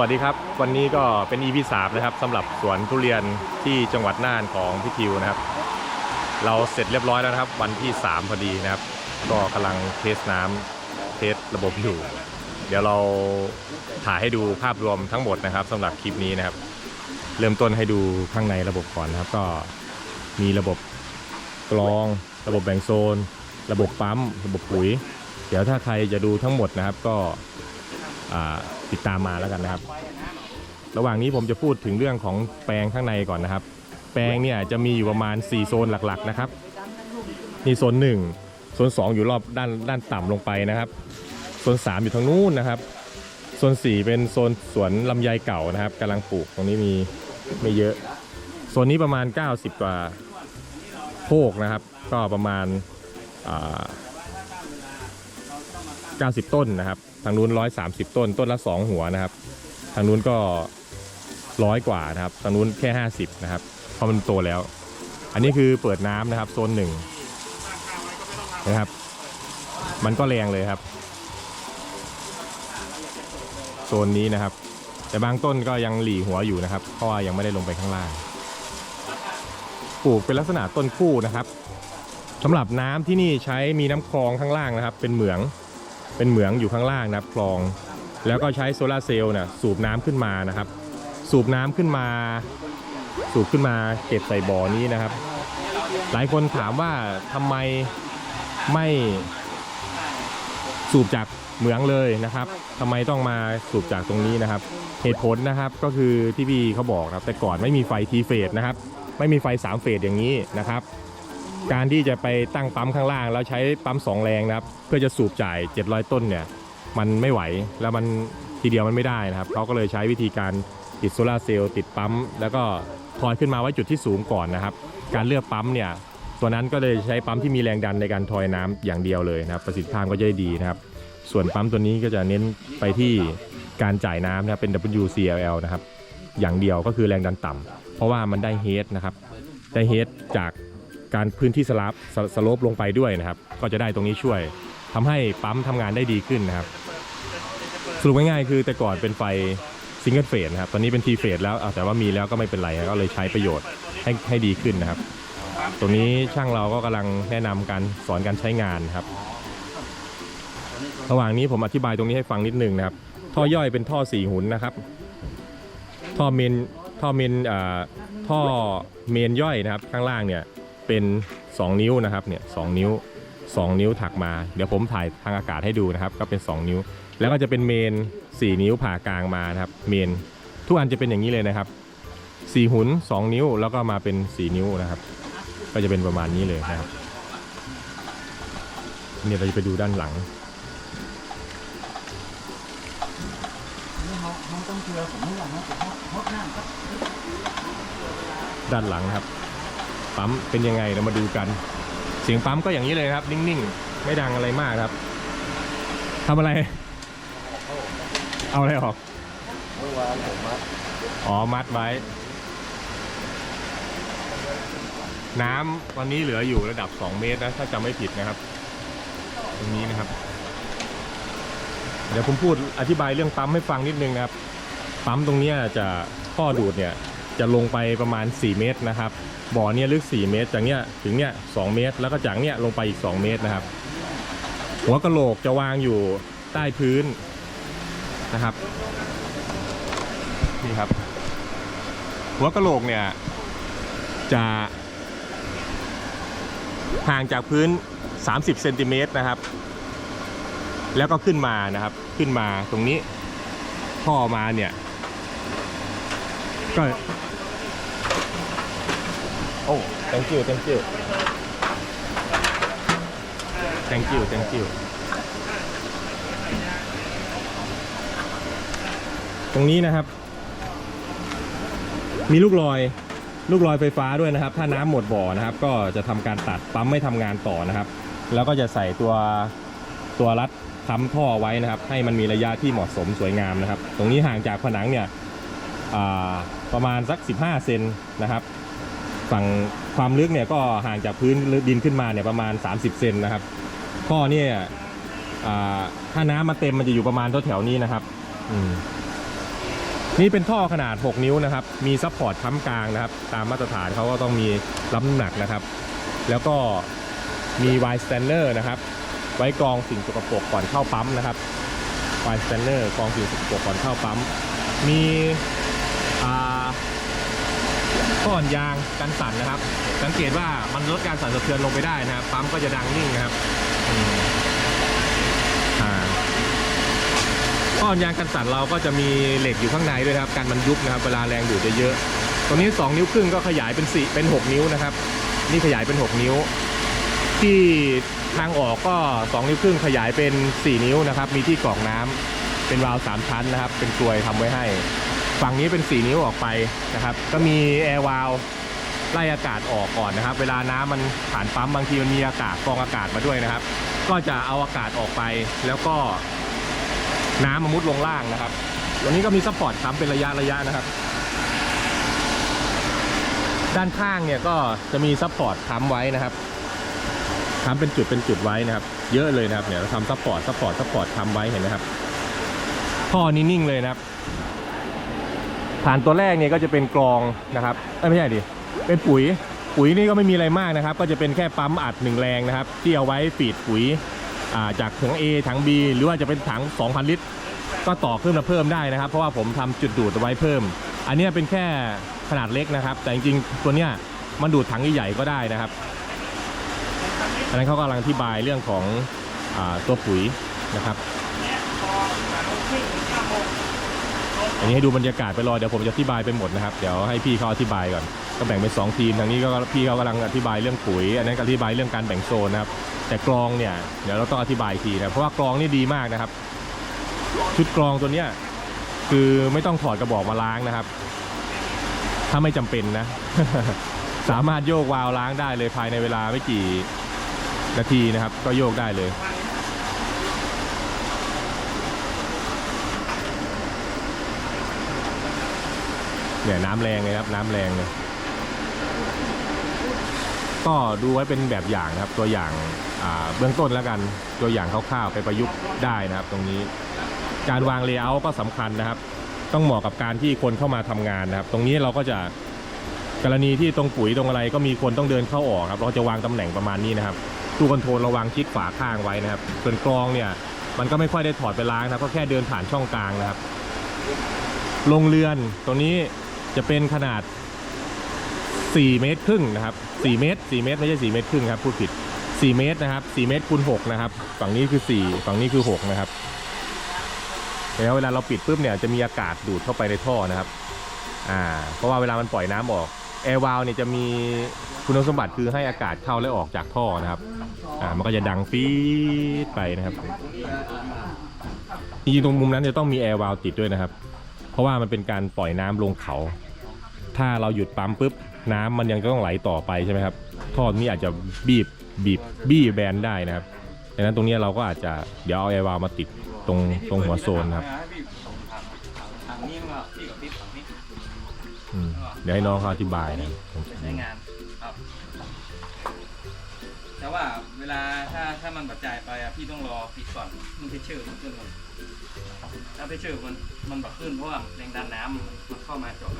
วัสดีครับ วันนี้ก็เป็น EP 3นะครับสำหรับสวนทุเรียนที่จังหวัดน่านของพี่ทิวนะครับ เราเสร็จเรียบร้อยแล้วนะครับ วันที่ 3 พอดีนะครับ ก็กำลังเทสน้ำเทสระบบอยู่ เดี๋ยวเราถ่ายให้ดูภาพรวมทั้งหมดนะครับสำหรับคลิปนี้นะครับ เริ่มต้นให้ดูข้างในระบบก่อนนะครับ ก็มีระบบกรอง ระบบแบ่งโซน ระบบปั๊ม ระบบปุ๋ย เดี๋ยวถ้าใครจะดูทั้งหมดนะครับก็อ่า ติดตามมาแล้วกันนะครับ ระหว่างนี้ผมจะพูดถึงเรื่องของแปลงข้างในก่อนนะครับ แปลงเนี่ยจะมีอยู่ประมาณ 4 โซนหลักๆนะครับนี่โซน1โซน2 อยู่รอบด้านด้านต่ำลงไปนะครับโซน3 อยู่ทางนู้นนะครับโซน4เป็นโซนสวนลำไยเก่านะครับกำลังปลูกตรงนี้มีไม่เยอะโซนนี้ประมาณ 90 กว่าโคกนะครับ ก็ประมาณ 90 ต้นนะครับ ทางนู้น130ต้นต้นละ2หัวนะครับ ทางนู้นก็ร้อยกว่านะครับ ทางนู้นแค่50นะครับ เพราะมันโตแล้ว อันนี้คือเปิดน้ำนะครับโซนหนึ่งนะครับ มันก็แรงเลยครับ โซนนี้นะครับ แต่บางต้นก็ยังหลีหัวอยู่นะครับ เพราะว่ายังไม่ได้ลงไปข้างล่าง ปลูกเป็นลักษณะต้นคู่นะครับสำหรับน้ำที่นี่ใช้มีน้ำคลองข้างล่างนะครับ เป็นเหมือง เป็นเหมืองอยู่ข้างล่างนะครับคลอง แล้วก็ใช้โซลาร์เซลล์นะสูบน้ำขึ้นมานะครับ สูบน้ำขึ้นมา สูบขึ้นมาเก็บใส่บ่อนี้นะครับ หลายคนถามว่าทำไมไม่สูบจากเหมืองเลยนะครับทำไมต้องมาสูบจากตรงนี้นะครับ เหตุผลนะครับก็คือที่พี่เขาบอกนะครับ แต่ก่อนไม่มีไฟทีเฟสนะครับ ไม่มีไฟสามเฟสอย่างนี้นะครับ การที่จะไปตั้งปั๊มข้างล่าง แล้วใช้ปั๊มสองแรงนะครับ เพื่อจะสูบจ่าย 700 ต้นเนี่ย มันไม่ไหวแล้วมันทีเดียวมันไม่ได้นะครับเขาก็เลยใช้วิธีการติดโซลาร์เซลล์ติดปั๊ม แล้วก็ทอยขึ้นมาไว้จุดที่สูงก่อนนะครับ การเลือกปั๊มเนี่ยตัวนั้นก็เลยใช้ปั๊มที่มีแรงดันในการทอยน้ำอย่างเดียวเลยนะครับ ประสิทธิภาพก็จะได้ดีนะครับ ส่วนปั๊มตัวนี้ก็จะเน้นไปที่การจ่ายน้ำนะครับเป็น WCLL นะครับ อย่างเดียวก็คือแรงดันต่ำเพราะว่ามันได้เฮดนะครับได้เฮดจาก การพื้นที่สลับสสโลปลงไปด้วยนะครับ ก็จะได้ตรงนี้ช่วยทำให้ปั๊มทำงานได้ดีขึ้นนะครับสรุปง่ายๆคือแต่ก่อนเป็นไฟซิงเกิลเฟสนะครับตอนนี้เป็นทีเฟสแล้วแต่ว่ามีแล้วก็ไม่เป็นไรก็เลยใช้ประโยชน์ให้ให้ดีขึ้นนะครับ ตรงนี้ช่างเราก็กำลังแนะนำการสอนการใช้งานครับ ระหว่างนี้ผมอธิบายตรงนี้ให้ฟังนิดนึงนะครับ ท่อย่อยเป็นท่อสี่หุนนะครับ ท่อเมนท่อเมนท่อเมนย่อยนะครับ ข้างล่างเนี่ย เป็น 2 นิ้วนะครับเนี่ยสนิ้ว 2 นิ้วถักมา เดี๋ยวผมถ่ายทางอากาศให้ดูนะครับ ก็เป็น 2 นิ้ว แล้วก็จะเป็นเมน 4 นิ้วผ่ากลางมานะครับ เมน ทุกอันจะเป็นอย่างนี้เลยนะครับ 4 หุน2 นิ้วแล้วก็มาเป็น 4 นิ้วนะครับ ก็จะเป็นประมาณนี้เลยนะครับเนี่ยเราจะไปดูด้านหลังด้านหลังครับ ปั๊มเป็นยังไงเรามาดูกัน เสียงปั๊มก็อย่างนี้เลยครับ นิ่งๆ ไม่ดังอะไรมากครับทำอะไร เอาอะไรออกอ๋อมัดไว้ น้ำตอนนี้เหลืออยู่ระดับ 2 เมตรนะถ้าจำไม่ผิดนะครับ ตรงนี้นะครับ เดี๋ยวผมพูดอธิบายเรื่องปั๊มให้ฟังนิดนึงนะครับ ปั๊มตรงนี้จะท่อดูดเนี่ย จะลงไปประมาณ 4 เมตรนะครับ บ่อเนี่ยลึก 4 เมตร จากเนี้ยถึงเนี้ย2เมตร แล้วก็จากเนี้ยลงไปอีก 2 เมตรนะครับ หัวกะโหลกจะวางอยู่ใต้พื้นนะครับ นี่ครับ หัวกะโหลกเนี่ยจะห่างจากพื้น 30 เซนติเมตรนะครับ แล้วก็ขึ้นมานะครับ ขึ้นมาตรงนี้ท่อมาเนี่ย ก็ โอ้ thank you thank you thank you thank you ตรงนี้นะครับ มีลูกลอย ลูกลอยไฟฟ้าด้วยนะครับ ถ้าน้ำหมดบ่อนะครับ ก็จะทำการตัดปั๊มไม่ทำงานต่อนะครับ แล้วก็จะใส่ตัวตัวรัดค้ำท่อไว้นะครับ ให้มันมีระยะที่เหมาะสมสวยงามนะครับ ตรงนี้ห่างจากผนังเนี่ยประมาณสัก 15 เซนนะครับ ฝั่งความลึกเนี่ยก็ห่างจากพื้นดินขึ้นมาเนี่ยประมาณ 30 เซนนะครับท่อเนี่ยถ้าน้ำมาเต็มมันจะอยู่ประมาณแถวๆนี้นะครับนี่เป็นท่อขนาด 6 นิ้วนะครับ มีซัพพอร์ตค้ำกลางนะครับ ตามมาตรฐานเขาก็ต้องมีรับน้ำหนักนะครับ แล้วก็มีไวสแตนเนอร์นะครับ ไว้กรองสิ่งสกปรกก่อนเข้าปั๊มนะครับไวสแตนเนอร์กรองสิ่งสกปรกก่อนเข้าปั๊ม มี ก้อนยางกันสั่นนะครับ สังเกตว่ามันลดการสั่นสะเทือนลงไปได้นะครับปั๊มก็จะดังนิ่งนะครับอืมอ่าก้อนยางกันสั่นเราก็จะมีเหล็กอยู่ข้างในด้วยครับกันมันยุบนะครับเวลาแรงดูดจะเยอะตรงนี้ 2 นิ้วครึ่งก็ขยายเป็น4เป็น 6 นิ้วนะครับ นี่ขยายเป็น 6 นิ้ว ที่ทางออกก็ 2 นิ้วครึ่งขยายเป็น 4 นิ้วนะครับ มีที่กรอกน้ำเป็นวาล์ว3ชั้นนะครับ เป็นกลวยทำไว้ให้ ฝั่งนี้เป็น 4 นิ้วออกไปนะครับ ก็มีแอร์วาลวไล่อากาศออกก่อนนะครับ เวลาน้ำมันผ่านปั๊มบางทีมันมีอากาศกรองอากาศมาด้วยนะครับ ก็จะเอาอากาศออกไป แล้วก็น้ำมามุดลงล่างนะครับตัวนี้ก็มีซัพพอร์ตค้ำเป็นระยะระยะนะครับ ด้านข้างเนี่ยก็จะมีซัพพอร์ตค้ำไว้นะครับค้ำเป็นจุดเป็นจุดไว้นะครับ เยอะเลยนะครับเนี่ยเราทำซัพพอร์ตซัพพอร์ตซัพพอร์ตค้ำไว้เห็นไหมครับท่อนี้นิ่งเลยนะครับ ฐานตัวแรกเนี่ยก็จะเป็นกรองนะครับไม่ใช่ดิเป็นปุ๋ยปุ๋ยนี่ก็ไม่มีอะไรมากนะครับ ก็จะเป็นแค่ปั๊มอัดหนึ่งแรงนะครับ ที่เอาไว้ฟีดปุ๋ยาจากถัง A ถัง B หรือว่าจะเป็นถัง 2,000 ลิตร ก็ต่อขึ้นมาเพิ่มได้นะครับ เพราะว่าผมทำจุดดูดไว้เพิ่ม อันนี้เป็นแค่ขนาดเล็กนะครับ แต่จริงๆ ตัวเนี้ยมันดูดถังใหญ่ก็ได้นะครับอันนั้นเขากำลังอธิบายเรื่องของอตัวปุ๋ยนะครับ อันนี้ให้ดูบรรยากาศไปรอเดี๋ยวผมจะอธิบายไปหมดนะครับเดี๋ยวให้พี่เขาอธิบายก่อนก็แบ่งเป็นสองทีมทางนี้ก็พี่เขากำลังอธิบายเรื่องปุ๋ย อันนั้นก็อธิบายเรื่องการแบ่งโซนนะครับแต่กรองเนี่ยเดี๋ยวเราต้องอธิบายทีนะเพราะว่ากรองนี่ดีมากนะครับ ชุดกรองตัวเนี้ยคือไม่ต้องถอดกระบอกมาล้างนะครับ ถ้าไม่จำเป็นนะ สามารถโยกวาล์วล้างได้เลยภายในเวลาไม่กี่นาทีนะครับ ก็โยกได้เลย เนี่ยน้ำแรงเลยครับน้ำแรงเลยก็ดูไว้เป็นแบบอย่างนะครับตัวอย่างาเบื้องต้นแล้วกันตัวอย่างคร่าวๆไปประยุกต์ได้นะครับ ตรงนี้ การวางเลเยอร์ก็สำคัญนะครับ ต้องเหมาะกับการที่คนเข้ามาทำงานนะครับ ตรงนี้เราก็จะกรณีที่ตรงปุ๋ยตรงอะไรก็มีคนต้องเดินเข้าออกครับ เราจะวางตำแหน่งประมาณนี้นะครับตู้คอนโทรลเราวางชิดฝาข้างไว้นะครับ ส่วนกรองเนี่ย มันก็ไม่ค่อยได้ถอดไปล้างนะก็แค่เดินผ่านช่องกลางนะครับลงเรือนตรงนี้ จะเป็นขนาด 4 เมตรครึ่งนะครับ 4 เมตร 4 เมตรไม่ใช่ 4 เมตรครึ่งครับพูดผิด 4 เมตรนะครับ 4 เมตรคูณ6นะครับ ฝั่งนี้คือ 4 ฝั่งนี้คือ 6 นะครับ แล้วเวลาเราปิดปุ๊บเนี่ยจะมีอากาศดูดเข้าไปในท่อนะครับ อ่า เพราะว่าเวลามันปล่อยน้ำออก แอร์วาลเนี่ยจะมีคุณสมบัติคือให้อากาศเข้าและออกจากท่อนะครับ อ่า มันก็จะดังฟีดไปนะครับ จริงๆตรงมุมนั้นจะต้องมีแอร์วาลติดด้วยนะครับ เพราะว่ามันเป็นการปล่อยน้ำลงเขา ถ้าเราหยุดปั๊มปุ๊บน้ำมันยังต้องไหลต่อไปใช่ไหมครับท่อนี้อาจจะบีบบีบบี้แบนได้นะครับดังนั้นตรงนี้เราก็อาจจะเดี๋ยวเอาแอร์วาล์วมาติดตรงตรงหัวโซนนะครับเดี๋ยวให้น้องเขาอธิบายนะใช้งานครับ แต่ว่าเวลาถ้าถ้ามันบรรจ่ายไปอะพี่ต้องรอปิดก่อนมันเพชเชอร์มันขึ้นก่อนถ้าเพชเชอร์มันมันแบักขึ้นเพราะว่าแรงดันน้ำมันเข้ามาจาะ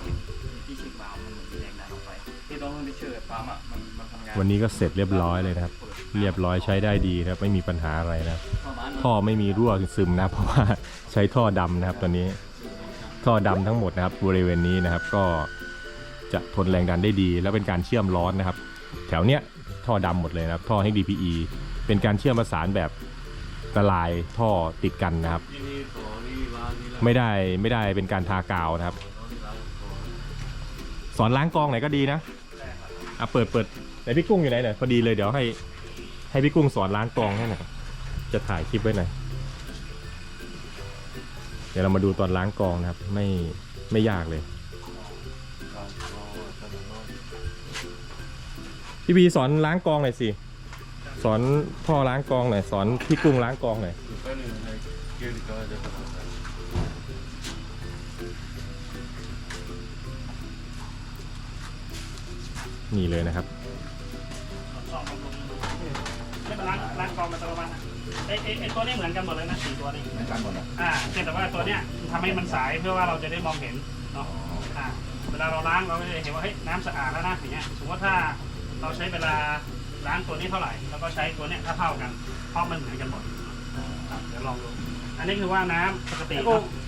ที่ที่ชิกวาล์วมันมีแรงดันออกไปที่ต้องให้เพชเชอร์ปั๊มอะมันมันทำงานวันนี้ก็เสร็จเรียบร้อยเลยนะครับ เรียบร้อยใช้ได้ดีนะครับไม่มีปัญหาอะไรนะครับประมาณท่อไม่มีรั่วซึมนะเพราะว่าใช้ท่อดำนะครับตัวนี้ ท่อดำทั้งหมดนะครับบริเวณนี้นะครับก็จะทนแรงดันได้ดี แล้วเป็นการเชื่อมร้อนนะครับ แถวเนี้ยท่อดำหมดเลยนะครับท่อ HDPE เป็นการเชื่อมประสานแบบละลายท่อติดกันนะครับ ไม่ได้ไม่ได้เป็นการทากาวนะครับ สอนล้างกองไหนอยก็ดีนะอะเปิดเปิดไหนพี่กุ้งอยู่ไหนเนี่ยพอดีเลยเดี๋ยวให้ ให้พี่กุ้งสอนล้างกองให้หน่อยจะถ่ายคลิปไว้หน่อยเดี๋ยวเรามาดูตอนล้างกองนะครับ ไม่ไม่ยากเลย พี่บีสอนล้างกองหน่อยสิ สอนพ่อล้างกองหน่อยสอนพี่กุ้งล้างกองหน่อย นี่เลยนะครับเล้างล้างกรองอัตโนมัตินะไอไอไอตัวนี้เหมือนกันหมดเลยนะสี่ตัวนี้เหมือนกันหมดนะอ่าเพียงแต่ว่าตัวเนี้ยทำให้มันสายเพื่อว่าเราจะได้มองเห็นเนาะอ่าเวลาเราล้างเราก็จะเห็นว่าเฮ้ยน้ำสะอาดแล้วนะอย่างเงี้ยสมมติว่าถ้าเราใช้เวลาล้างตัวนี้เท่าไหร่ แล้วก็ใช้ตัวเนี้ยถ้าเท่ากันเพราะมันเหมือนกันหมดเดี๋ยวลองดูอันนี้คือว่าน้ำปกติ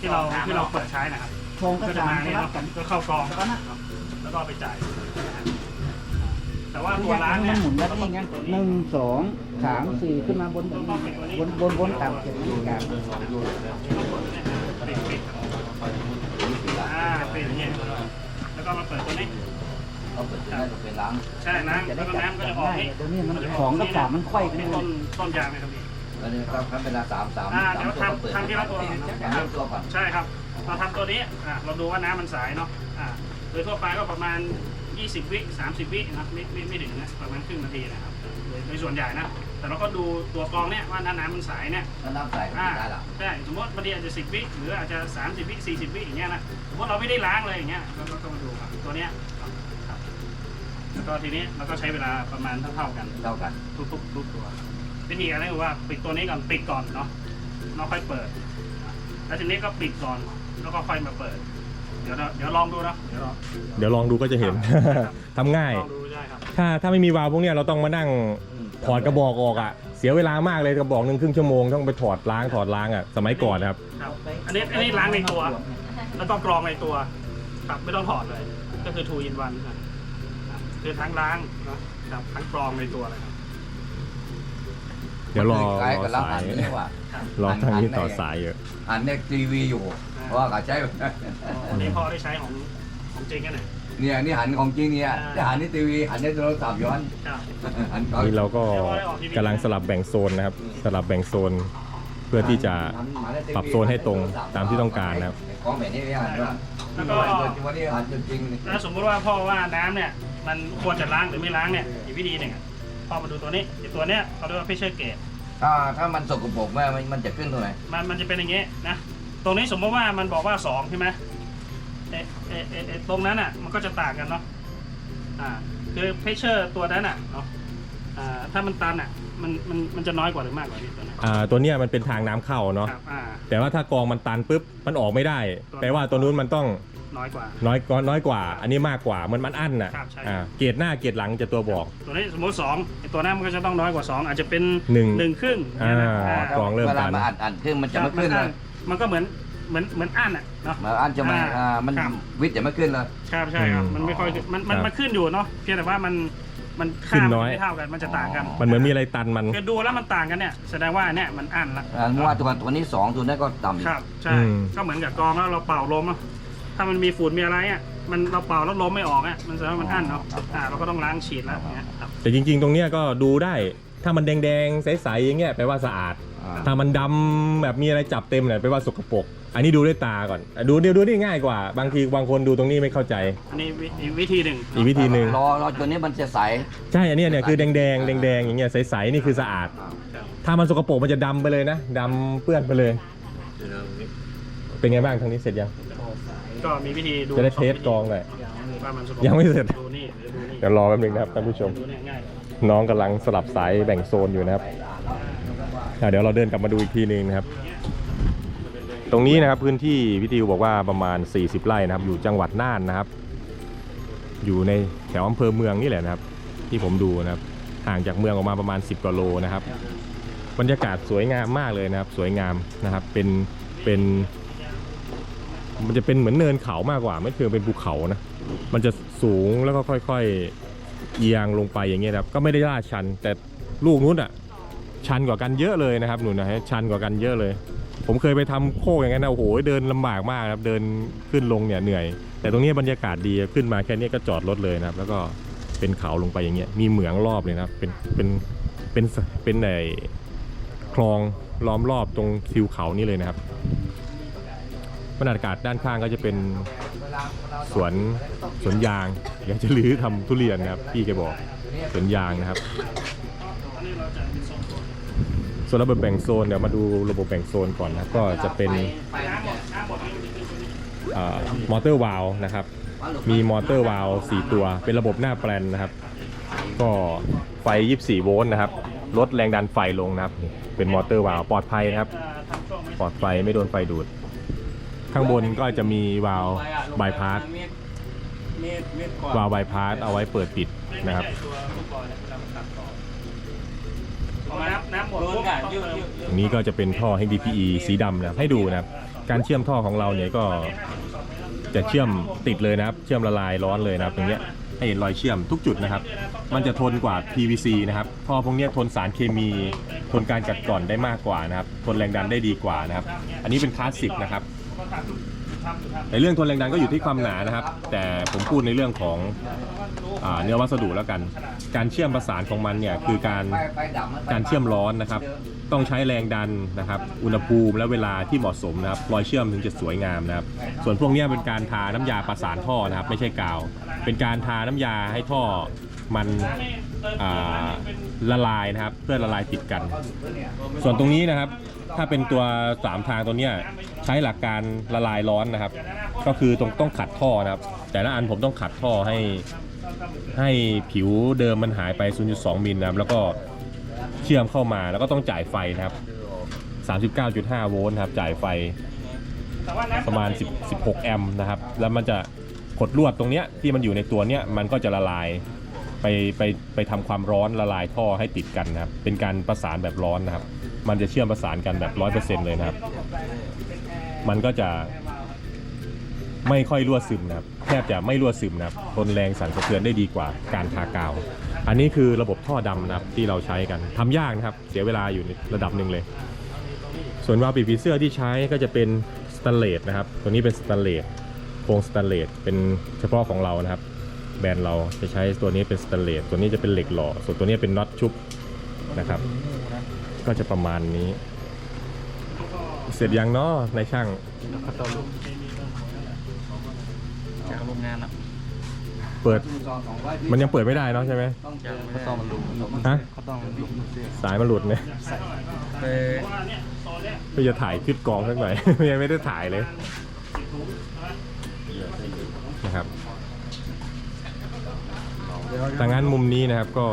ที่เราที่เราเปิดใช้นะครับชงก็จะมาเนี่ยก็เข้ากองแล้วก็นะแล้วก็ไปจ่าย แต่ว่ามันตัวล้างมัเนี่ยนหมุนแบบนี้ไงหนึ่งสองสามสี่ขึ้นมาบนแบบนี้บนบนบนต่ำเจ็ดนิ้วกลางปิดปิดอ่าปิดอย่างเงี้ยแล้วก็มาเปิดตัวนี้เขาเปิดได้จะเป็นล้างใช่น้ำจะแล้ได้วก็จับน้ำก็จัจะบออกได้นี่ตัวนี้มันของกับสามมันไขว้กันนี่เลต้นยต้นยางไหมครับพี่แล้วนี่ก็ทำเป็นสามสามอ่าสามเดี๋ยวตัวก็เปิดทำทำทีละตัวทำทีละตัวก่อนใช่ครับเราทำตัวนี้อ่าเราดูว่าน้ำมันใสเนาะอ่าโดยทั่วไปก็ประมาณ 20 วิ30 วินะครับไม่ไม่ไม่ถึงนะประมาณครึ่งนาทีนะครับโดยโดยส่วนใหญ่นะ แต่เราก็ดูตัวกรองเนี่ยว่าน้ำมันใสเนี่ย ถ้าน้ำใส่ก็อ่าได้ละใช่สมมติบางทีอาจจะสิบวิหรืออาจจะสามสิบวิสี่สิบวิอย่างเงี้ยนะสมมติเราไม่ได้ล้างเลยอย่างเงี้ยเราก็มาดูครับตัวเนี้ยครับครับแล้วก็ทีนี้เราก็ใช้เวลาประมาณเท่าๆกันเท่ากันทุกทุกทุกตัววิธีการก็คือว่าปิดตัวนี้ก่อนปิดก่อนเนาะเราค่อยเปิดนะแล้วทีนี้ก็ปิดก่อนแล้วก็ค่อยมาเปิด เดี๋ยวเราเดี๋ยวลองดูนะเดี๋ยวเราเดี๋ยวลองดูก็จะเห็น ทำง่าย ลองดูได้ครับ ถ้าถ้าไม่มีวาล์วพวกเนี้ยเราต้องมานั่งถอดกระบอกออกอะ เสียเวลามากเลยกระบอกหนึ่งครึ่งชั่วโมงต้องไปถอดล้างถอดล้างอะสมัยก่อนนะครับ ครับอันนี้อันนี้ล้างในตัว แล้วก็กรองในตัวครับไม่ต้องถอดเลย ก็คือ two in one ครับครับคือทั้งล้างนะครับทั้งกรองในตัวเลยครับเดี๋ยวรอคล้ายรอกับล้างสาหัยนนี่ว่ารอทางนี้ต่อสายอยู่หันเนี่ยทีวีอยู่ เพราะว่าเขาใช้ อันนี้พ่อได้ใช้ของของจริงกันไหนเนี่ยนี่หันของจริงเนี่ยจะหันนี่ทีวีหันนี่โทรศัพท์ย้อนครับหันก่อนนี่เราก็กำลังสลับแบ่งโซนนะครับ สลับแบ่งโซน เพื่อที่จะปรับโซนให้ตรงตามที่ต้องการนะครับ ของแบบนี้ไม่หันว่าแล้วก็วันนี้หันจริงถ้าสมมติว่าพ่อว่าน้ำเนี่ยมันควรจะล้างหรือไม่ล้างเนี่ยอีกวิธีหนึ่งอะพ่อมาดูตัวนี้ไอ้ตัวเนี้ยเขาเรียกว่า pressure gauge ถ้าถ้ามันสกปรกมากมันมันจะขึ้นตรงไหนมันมันจะเป็นอย่างงี้นะ ตรงนี้สมมติว่ามันบอกว่าสองใช่ไหมเอะเอะเอะเอะตรงนั้นอะมันก็จะต่างกันเนาะอ่าคือเพชเชอร์ตัวนั้นอะเนาะอ่าถ้ามันตันอะมันมันมันจะน้อยกว่าหรือมากกว่านี่ตัวนั้นอ่าตัวเนี้ยมันเป็นทางน้ำเข้าเนาะครับอ่า แต่ว่าถ้ากองมันตันปุ๊บมันออกไม่ได้ แปลว่าตัวนู้นมันต้องน้อยกว่า น้อยกว่าน้อยกว่า อันนี้มากกว่ามันมันอั้นน่ะครับใช่ อ่าเกรดหน้าเกรดหลังจะตัวบอก ตัวนี้สมมติสองไอ้ตัวนั้นมันก็จะต้องน้อยกว่าสองอาจจะเป็นหนึ่งหนึ่งครึ่งเนี่ยนะอ่าอ่ากองเริ่มเวลาตัน มาอัดอัดขึ้นมันจะไม่ขึ้นมัเลอั้ย มันก็เหมือนเหมือนเหมือนอั้นอะเนาะ มาอันจะมาอ่าอ่ามันครับ วิทย์จะไม่ขึ้นเลย ครับใช่ครับ อืมมันไม่ค่อยมันมันครับมันขึ้นอยู่เนาะเพียงแต่ว่ามันมันขึ้ค่านมันน้อย ไม่เท่ากันมันจะต่างกันมันเหมือนมีอะไรตันมัน คือดูแล้วมันต่างกันเนี่ยแสดงว่าอันเนี่ยมันอั้นละอ่าเมื่อวานตัวตัวนี้สองตัวนี้ก็ต่ำอีก ครับใช่อืม ก็เหมือนกับกรองแล้วเราเป่าลมอะถ้ามันมีฝุ่นมีอะไรอะมันเราเป่าแล้วลมไม่ออกอะมันแสดงว่ามันอั้นเนาะอ่าเราก็ต้องล้างฉีดแล้วอย่างเงี้ยครับ แต่จริง ๆ ตรงเนี้ยก็ดูได้ ถ้ามันแดงๆ ใสๆอย่างเงี้ยแปลว่าสะอาด อ่าถ้ามันดำแบบมีอะไรจับเต็มเนี่ยแปลว่าสกปรกอันนี้ดูด้วยตาก่อนอะดูเดี๋ยวดูนี่ง่ายกว่า บางทีบางคนดูตรงนี้ไม่เข้าใจ อันนี้วิอีกวิธีหนึ่งอีกวิธีหนึ่งรอรอตัวนี้มันจะใส ใช่อันเนี้ยเนี่ยคือแดงๆแดงๆอย่างเงี้ยใสๆนี่คือสะอาดครับถ้ามันสกปรกมันจะดำไปเลยนะดำเปื้อนไปเลย เป็นไงบ้างทางนี้เสร็จยัง ก็มีวิธีดูจะได้เทสกรองหน่อยว่ามันสกปรกยังไม่เสร็จ ดูนี่หรือดูนี่เดี๋ยวรอแป๊บนึงนะครับท่านผู้ชม ดูเนี่ยง่ายเลยน้องกำลังสลับสายแบ่งโซนอยู่นะครับอะ เดี๋ยวเราเดินกลับมาดูอีกทีนึงนะครับ ตรงนี้นะครับพื้นที่พี่ติวบอกว่าประมาณ 40 ไร่นะครับ อยู่จังหวัดน่านนะครับ อยู่ในแถวอำเภอเมืองนี่แหละนะครับ ที่ผมดูนะครับห่างจากเมืองออกมาประมาณ 10กว่าโลนะครับ บรรยากาศสวยงามมากเลยนะครับ สวยงามนะครับเป็นเป็นมันจะเป็นเหมือนเนินเขามากกว่า ไม่เชิงเป็นภูเขานะ มันจะสูงแล้วก็ค่อยๆเอียงลงไปอย่างเงี้ยนะครับ ก็ไม่ได้ลาดชัน แต่ลูกนู้นอะ ชันกว่ากันเยอะเลยนะครับหนูนะฮะชันกว่ากันเยอะเลย ผมเคยไปทำโค้งอย่างนั้นนะโอ้โหเดินลำบากมากครับเดินขึ้นลงเนี่ยเหนื่อย แต่ตรงนี้บรรยากาศดีขึ้นมาแค่นี้ก็จอดรถเลยนะครับ แล้วก็เป็นเขาลงไปอย่างเงี้ยมีเหมืองรอบเลยนะครับเป็นเป็นเป็นเป็นไอคลองล้อมรอบตรงทิวเขานี่เลยนะครับบรรยากาศด้านข้างก็จะเป็นสวนสวนยางอยากจะรื้อทำทุเรียนนะครับพี่แกบอกสวนยางนะครับ อันนี้เราจะเป็นสองตัว ส่วนระบบแบ่งโซนเดี๋ยวมาดูระบบแบ่งโซนก่อนนะก็จะเป็นมอเตอร์วาลนะครับ มีมอเตอร์วาล4ตัว เป็นระบบหน้าแปลนนะครับ ก็ไฟ 24 โวลต์นะครับลดแรงดันไฟลงนะครับ เป็นมอเตอร์วาล์ปลอดภัยนะครับ ปลอดไฟไม่โดนไฟดูด ข้างบนก็จะมีวาล์บายพาสเมตรเมตรเมตรก่อนวาล์บายพาสเอาไว้เปิดปิดนะครับ น้ำน้ำหมดโดนปุ๊บกันต้องเยอะเติมเยอะเยตอะรงนี้ก็จะเป็นท่อ HDPE สีดำนะครับให้ดูนะครับ การเชื่อมท่อของเราเนี่ยก็จะเชื่อมติดเลยนะครับ เชื่อมละลายร้อนเลยนะครับ ตรงเนี้ยให้เห็นรอยเชื่อมทุกจุดนะครับ มันจะทนกว่า PVC นะครับท่อพวกเนี้ยทนสารเคมี ทนการกัดกร่อนได้มากกว่านะครับ ทนแรงดันได้ดีกว่านะครับ อันนี้เป็นคลาสสิกนะครับก็ทำทำทำในเรื่องทนแรงดันก็อยู่ที่ความหนานะครับ แต่ผมพูดในเรื่องของ อ่าเนื้อวัสดุแล้วกัน การเชื่อมประสานของมันเนี่ยคือการการเชื่อมร้อนนะครับ ต้องใช้แรงดันนะครับ อุณหภูมิและเวลาที่เหมาะสมนะครับรอยเชื่อมถึงจะสวยงามนะครับ ส่วนพวกนี้เป็นการทาน้ำยาประสานท่อนะครับ ไม่ใช่กาว เป็นการทาน้ำยาให้ท่อมันละลายนะครับ เพื่อละลายติดกัน ส่วนตรงนี้นะครับ ถ้าเป็นตัวสามทางตัวนี้ใช้หลักการละลายร้อนนะครับ ก็คือตรงต้องขัดท่อนะครับ แต่ละอันผมต้องขัดท่อให้ ให้ผิวเดิมมันหายไป 0.2 มิลนะครับ แล้วก็เชื่อมเข้ามาแล้วก็ต้องจ่ายไฟนะครับ 39.5 โวลต์ครับจ่ายไฟประมาณ 10 16 แอมป์นะครับ แล้วมันจะขดลวดตรงเนี้ยที่มันอยู่ในตัวเนี้ยมันก็จะละลายไปไปไปทำความร้อนละลายท่อให้ติดกันนะครับ เป็นการประสานแบบร้อนนะครับ มันจะเชื่อมประสานกันแบบ 100%เลยนะครับ มันก็จะ ไม่ค่อยรั่วซึมนะครับแทบจะไม่รั่วซึมนะครับทนแรงสั่นสะเทือนได้ดีกว่าการทากาว อันนี้คือระบบท่อดำนะครับที่เราใช้กันทำยากนะครับ เสียเวลาอยู่ในระดับหนึ่งเลย ส่วนวาล์วปิดผีเสื้อที่ใช้ก็จะเป็นสแตนเลสนะครับ ตัวนี้เป็นสแตนเลสโครงสแตนเลสเป็นเฉพาะของเรานะครับ แบรนด์เราจะใช้ตัวนี้เป็นสแตนเลสตัวนี้จะเป็นเหล็กหล่อส่วนตัวนี้เป็นน็อตชุบนะครับ ก็จะประมาณนี้ เสร็จยังเนาะในช่างจากโรง งานอะเปิดสองสองร้อยมันยังเปิดไม่ได้เนาะใช่ไหม ต้องยังไม่ต้องได้มันลุกฮะ เขาต้องลุกเสื้อสายมันหลุดเนี่ยไปเพราะว่าเนี่ยโซนเนี่ยเพื่อจะถ่ายขึ้นกองสักหน่อย ยังไม่ได้ถ่ายเลยสิบถุงใช่ไหมนะครับทางนั้นมุมนี้นะครับก็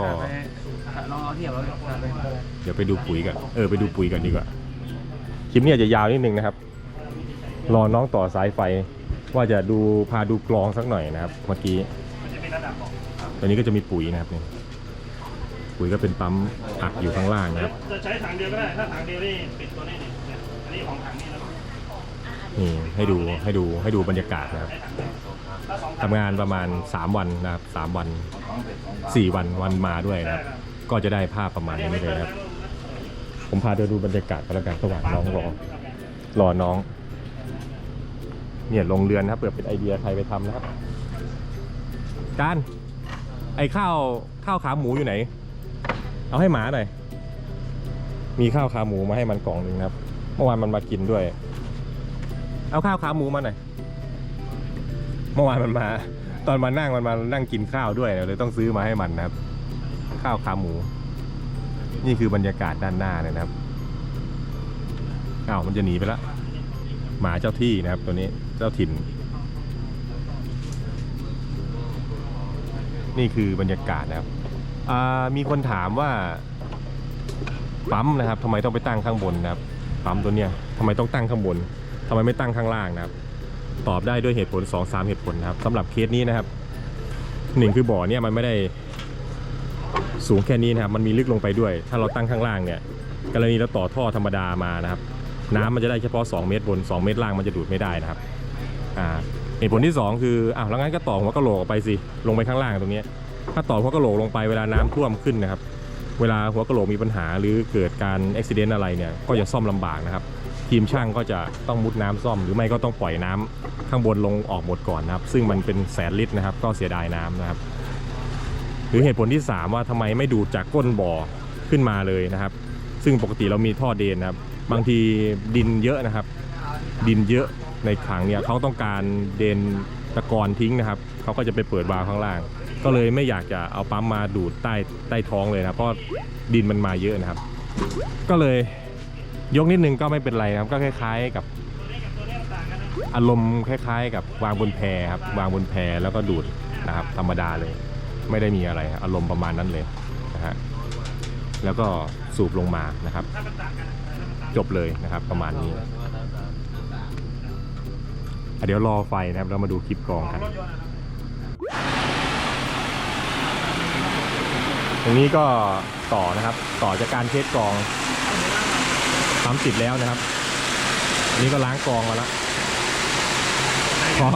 ลองเอาเทียบแล้วไปเดี๋ยวไปดูปุ๋ยกันเออไปดูปุ๋ยกันดีกว่า คลิปนี้อาจจะยาวนิดนึงนะครับ รอน้องต่อสายไฟ ว่าจะดูพาดูกลองสักหน่อยนะครับ เมื่อกี้มันจะมีระดับบอกตัวนี้ก็จะมีปุ๋ยนะครับนี่ปุ๋ยก็เป็นปั๊มอัดอยู่ข้างล่างนะครับ จะใช้ถังเดียวก็ได้ ถ้าถังเดียวนี่ปิดตัวนี้นี่เนี่ยอันนี้ของถังนี่แล้วนี่ให้ดูให้ดูให้ดูบรรยากาศนะครับใช้ถังเดียวถ้าสองถัทำงานประมาณ 3 วันนะครับ3วัน 4 วันวันมาด้วยนะครับ ก็จะได้ภาพประมาณนี้เลยนะครับ ผมพาเดินดูบรรยากาศกันแล้วกันระหว่างน้องรอรอน้อง เนี่ยลงเรือนนะครับเผื่อเป็นไอเดียใครไปทำนะครับการไอข้าวข้าวขาหมูอยู่ไหน เอาให้หมาหน่อยมีข้าวขาหมูมาให้มันกล่องหนึ่งนะครับเมื่อวานมันมากินด้วย เอาข้าวขาหมูมาหน่อยเมื่อวานมันมา ตอนมานั่งมันมานั่งกินข้าวด้วยเลยต้องซื้อมาให้มันนะครับ ข้าวขาหมู นี่คือบรรยากาศด้านหน้าเลยนะครับอ้าวมันจะหนีไปแล้ว หมาเจ้าที่นะครับ ตัวนี้เจ้าถิ่น นี่คือบรรยากาศนะครับมีคนถามว่าปั๊มนะครับทำไมต้องไปตั้งข้างบนนะครับปั๊มตัวเนี้ยทำไมต้องตั้งข้างบนทำไมไม่ตั้งข้างล่างนะครับ ตอบได้ด้วยเหตุผล2อสเหตุผลนะครับสำหรับเคสนี้นะครับหนึ่งคือบ่อเนี่ยมันไม่ได้สูงแค่นี้นะครับ มันมีลึกลงไปด้วย ถ้าเราตั้งข้างล่างเนี่ย กรณีเราต่อท่อธรรมดามานะครับ น้ำมันจะได้เฉพาะ 2 เมตรบน 2 เมตรล่างมันจะดูดไม่ได้นะครับอ่าเหตุผลที่ 2 คืออ้าวแล้วงั้นก็ต่อหัวกะโหลกออกไปสิลงไปข้างล่างตรงนี้ ถ้าต่อหัวกะโหลกลงไปเวลาน้ำท่วมขึ้นนะครับ เวลาหัวกะโหลกมีปัญหาหรือเกิดการอุบิเหตุอะไรเนี่ยก็จะซ่อมลำบากนะครับ ทีมช่างก็จะต้องมุดน้ำซ่อม หรือไม่ก็ต้องปล่อยน้ำข้างบนลงออกหมดก่อนนะครับ ซึ่งมันเป็นแสนลิตรนะครับ ก็เสียดายน้ำนะครับหรือเหตุผลที่ 3 ว่าทำไมไม่ดูดจากก้นบ่อขึ้นมาเลยนะครับ ซึ่งปกติเรามีท่อเดนนะครับ บางทีดินเยอะนะครับ ดินเยอะในขังเนี่ยเขาต้องการเดนตะกอนทิ้งนะครับเขาก็จะไปเปิดวาล์วข้างล่าง ก็เลยไม่อยากจะเอาปั๊มมาดูดใต้ใต้ท้องเลยนะเพราะดินมันมาเยอะนะครับ ก็เลยยกนิดนึงก็ไม่เป็นไรนะครับก็คล้าย ๆ กับอารมณ์คล้าย ๆ กับวางบนแพครับวางบนแพแล้วก็ดูดนะครับ ธรรมดาเลย ไม่ได้มีอะไรอารมณ์ประมาณนั้นเลยนะฮะแล้วก็สูบลงมานะครับ จบเลยนะครับ ประมาณนี้เดี๋ยวรอไฟนะครับเรามาดูคลิปกรองกันรถยนต์นะครับตรงนี้ก็ต่อนะครับ ต่อจากการเทสกรองทำติดแล้วนะครับอันนี้ก็ล้างกรองมาแล้วขอ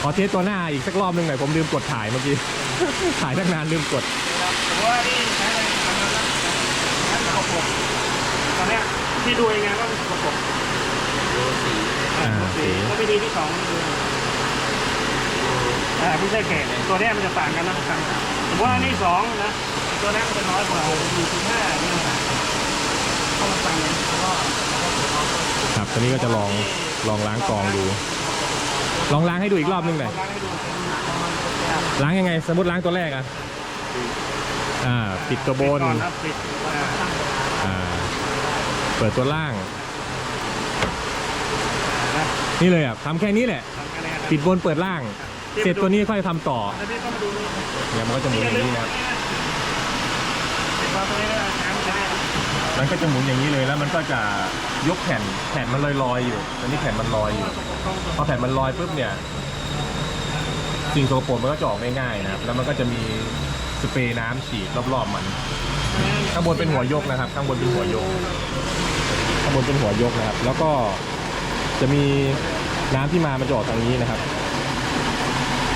ขอเทสตัวหน้าอีกสักรอบหนึงหน่อยผมลืมกดถ่ายเมื่อกี้ ถ่ายตั้งนานลืมกดผมว่านี่ใช้อะไรทำแล้วนะใช้ระปุกตอนเนี้ย ที่ดูยังไงก็กระปุกอ่าสีสีก็ไม่ดีที่สองคืออ่าไม่ใช่เกรดตัวเนี้ยมันจะต่างกันนะครับผมว่านี่สองนะตัวนี้มันจะน้อยกว่าอยู่ที่ห้าเนี่ยนะเพราะมันต่างกันเพราะว่าครับตอนนี้ก็จะลองลองล้างกรองดู ลองล้างให้ดูอีกรอบหนึงหน่อยล้างให้ดูล้างยังไง สมมติล้างตัวแรกอะอ่าปิดตัวบน เปิดตัวล่างนะนี่เลยอะทำแค่นี้แหละทำกันเลยนะปิดบนเปิดล่าง เสร็จตัวนี้ค่อยทำต่อแล้วนี่ก็มาดูนี่เนี่ยมันก็จะหมุนอย่างนี้นะครับปิดวาล์วตัวนี้ด้วยน้ำจะได้มันก็จะหมุนอย่างนี้เลยแล้วมันก็จะยกแผ่นแผ่นมันลอยลอยๆอยู่ตอนนี้แผ่นมันลอยอยู่ พอแผ่นมันลอยปุ๊บเนี่ยสิ่งโสกปรกมันก็จะออกได้ง่ายนะครับ แล้วมันก็จะมีสเปรย์น้ำฉีดรอบๆมัน ข้างบนเป็นหัวยกนะครับ ข้างบนเป็นหัวยกข้างบนเป็นหัวยกนะครับ แล้วก็จะมีน้ำที่มามันจออกทางนี้นะครับ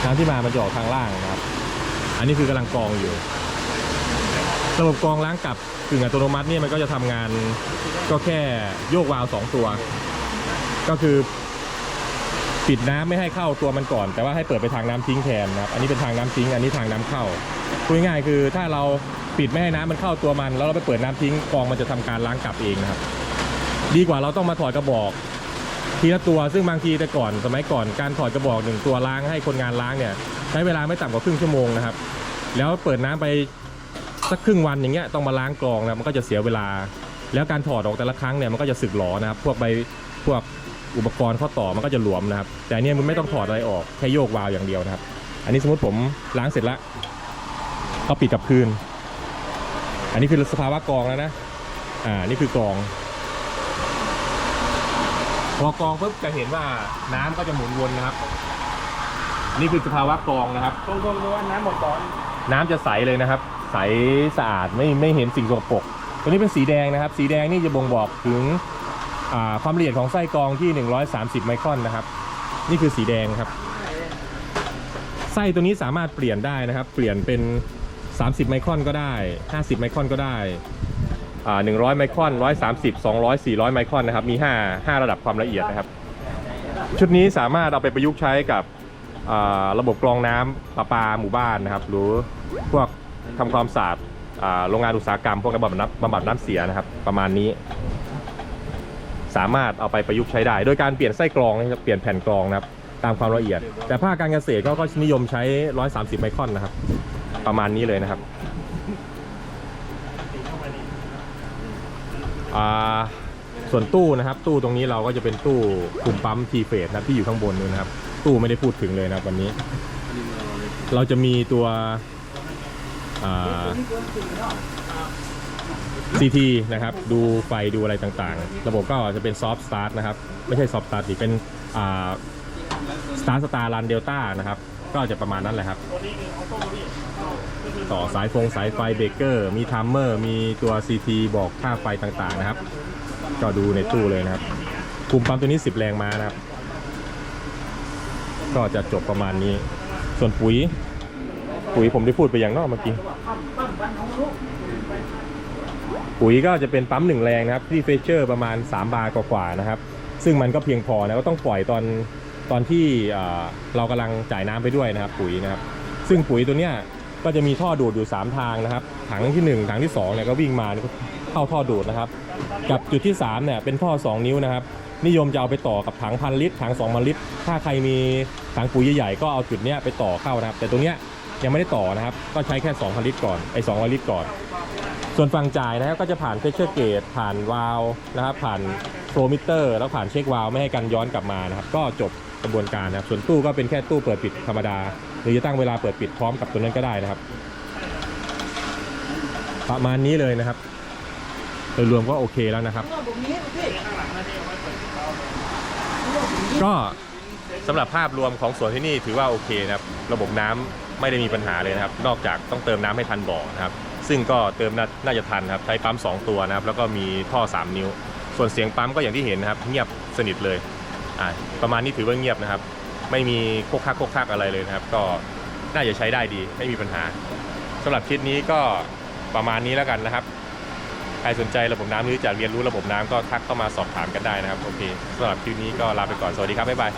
น้ำที่มามันจออกทางล่างนะครับ อันนี้คือกำลังกรองอยู่ ระบบกรองล้างกลับกึ่งอัตโนมัติเนี่ยมันก็จะทำงานก็แค่โยกวาล์วสองตัว ก็คือปิดน้ำไม่ให้เข้าตัวมันก่อน แต่ว่าให้เปิดไปทางน้ำทิ้งแทนนะครับ อันนี้เป็นทางน้ำทิ้ง อันนี้ทางน้ำเข้าพูดง่ายคือถ้าเราปิดไม่ให้น้ำมันเข้าตัวมัน แล้วเราไปเปิดน้ำทิ้งกรองมันจะทำการล้างกลับเองนะครับ ดีกว่าเราต้องมาถอดกระบอกทีละตัวซึ่งบางทีแต่ก่อนสมัยก่อนการถอดกระบอกหนึ่งตัวล้างให้คนงานล้างเนี่ยใช้เวลาไม่ต่ำกว่าครึ่งชั่วโมงนะครับ แล้วเปิดน้ำไปสักครึ่งวันอย่างเงี้ยต้องมาล้างกรองนะมันก็จะเสียเวลา แล้วการถอดออกแต่ละครั้งเนี่ยมันก็จะสึกหรอนะครับ พวกใบพวกอุปกรณ์ข้อต่อมันก็จะหลวมนะครับ แต่เนี้ยมันไม่ต้องถอดอะไรออกแค่โยกวาล์วอย่างเดียวนะครับ อันนี้สมมติผมล้างเสร็จแล้วก็ปิดกลับคืน อันนี้คือสภาวะกรองแล้วนะอ่านี่คือกรอง พอกรองปุ๊บจะเห็นว่าน้ำก็จะหมุนวนนะครับ นี่คือสภาวะกรองนะครับตรงๆดูว่าน้ำหมดก่อนน้ำจะใสเลยนะครับ ใสสะอาดไม่ไม่เห็นสิ่งสกปรกตัวนี้เป็นสีแดงนะครับ สีแดงนี่จะบ่งบอกถึงความละเอียดของไส้กรองที่ 130 ไมครอนนะครับ นี่คือสีแดงครับ ไส้ตัวนี้สามารถเปลี่ยนได้นะครับ เปลี่ยนเป็น 30 ไมครอนก็ได้ 50 ไมครอนก็ได้ 100 ไมครอน 130 200 400 ไมครอนนะครับ มี 5 5 ระดับความละเอียดนะครับ ชุดนี้สามารถเอาไปประยุกต์ใช้กับระบบกรองน้ำประปาหมู่บ้านนะครับ หรือพวกทำความสะอาดโรงงานอุตสาหกรรม พวกระบำน้ำบำบัดน้ำเสียนะครับ ประมาณนี้ สามารถเอาไปประยุกต์ใช้ได้ โดยการเปลี่ยนไส้กรองนะครับเปลี่ยนแผ่นกรองนะครับตามความละเอียด แต่ภาคการเกษตรก็ก็นิยมใช้ 130 ไมครอนนะครับ ประมาณนี้เลยนะครับอ่า ส่วนตู้นะครับ ตู้ตรงนี้เราก็จะเป็นตู้กลุ่มปั๊มทีเฟสนะที่อยู่ข้างบนนู้นนะครับ ตู้ไม่ได้พูดถึงเลยนะวันนี้ เราจะมีตัวอ่า CT นะครับ ดูไฟดูอะไรต่างๆ ระบบก็จะเป็นซอฟต์สตาร์ทนะครับ ไม่ใช่ซอฟต์สตาร์ทดิเป็นสตาร์สตาร์รันเดลต้านะครับ ก็จะประมาณนั้นแหละครับ ต่อสายฟงสายไฟเบรกเกอร์ มีทัมเมอร์ มีตัว CT บอกค่าไฟต่างๆนะครับ ก็ดูในตู้เลยนะครับปุ่มปั๊มตัวนี้ 10 แรงม้านะครับ ก็จะจบประมาณนี้ ส่วนปุ๋ย ปุ๋ยผมได้พูดไปอย่างนอกเมื่อกี้ ปุ๋ยก็จะเป็นปั๊มหนึ่งแรงนะครับ ที่เฟเชอร์ประมาณ 3 บาร์กว่าๆนะครับ ซึ่งมันก็เพียงพอนะก็ต้องปล่อยตอนตอนที่เอ่อเรากำลังจ่ายน้ำไปด้วยนะครับ ปุ๋ยนะครับ ซึ่งปุ๋ยตัวเนี้ย ก็จะมีท่อดูดอยู่ 3 ทางนะครับ ถังที่ 1 ถังที่2เนี่ยก็วิ่งมาเข้าท่อดูดนะครับ กับจุดที่3เนี่ยเป็นท่อ 2 นิ้วนะครับ นิยมจะเอาไปต่อกับถังพันลิตรถัง2พันลิตร ถ้าใครมีถังปุ๋ยใหญ่ๆก็เอาจุดเนี้ยไปต่อเข้านะครับ แต่ตรงเนี้ยยังไม่ได้ต่อนะครับ ก็ใช้แค่2พันลิตรก่อน ไอ้200ลิตรก่อน ส่วนฝั่งจ่ายนะครับก็จะผ่านเพชเชอร์เกตผ่านวาล์วนะครับ ผ่านโฟมิเตอร์ แล้วผ่านเช็ควาล์วไม่ให้กันย้อนกลับมานะครับ ก็จบ ระบวนการนะครับ ส่วนตู้ก็เป็นแค่ตู้เปิดปิดธรรมดา หรือจะตั้งเวลาเปิดปิดพร้อมกับตัวนั้นก็ได้นะครับ ประมาณนี้เลยนะครับ โดยรวมก็โอเคแล้วนะครับ ก็สำหรับภาพรวมของสวนที่นี่ถือว่าโอเคนะครับ ระบบน้ำไม่ได้มีปัญหาเลยนะครับ นอกจากต้องเติมน้ำให้ทันบ่อนะครับ ซึ่งก็เติมน่าจะทันครับ ใช้ปั๊ม 2 ตัวนะครับ แล้วก็มีท่อ 3 นิ้ว ส่วนเสียงปั๊มก็อย่างที่เห็นนะครับ เงียบสนิทเลย อ่าประมาณนี้ถือว่าเงียบนะครับ ไม่มีโคกคักโคกคักอะไรเลยนะครับ ก็น่าจะใช้ได้ดี ไม่มีปัญหาสำหรับคลิปนี้ก็ประมาณนี้แล้วกันนะครับใครสนใจระบบน้ำหรือจะเรียนรู้ระบบน้ำก็ทักเข้ามาสอบถามกันได้นะครับโอเคสำหรับคลิปนี้ก็ลาไปก่อนสวัสดีครับบ๊ายบาย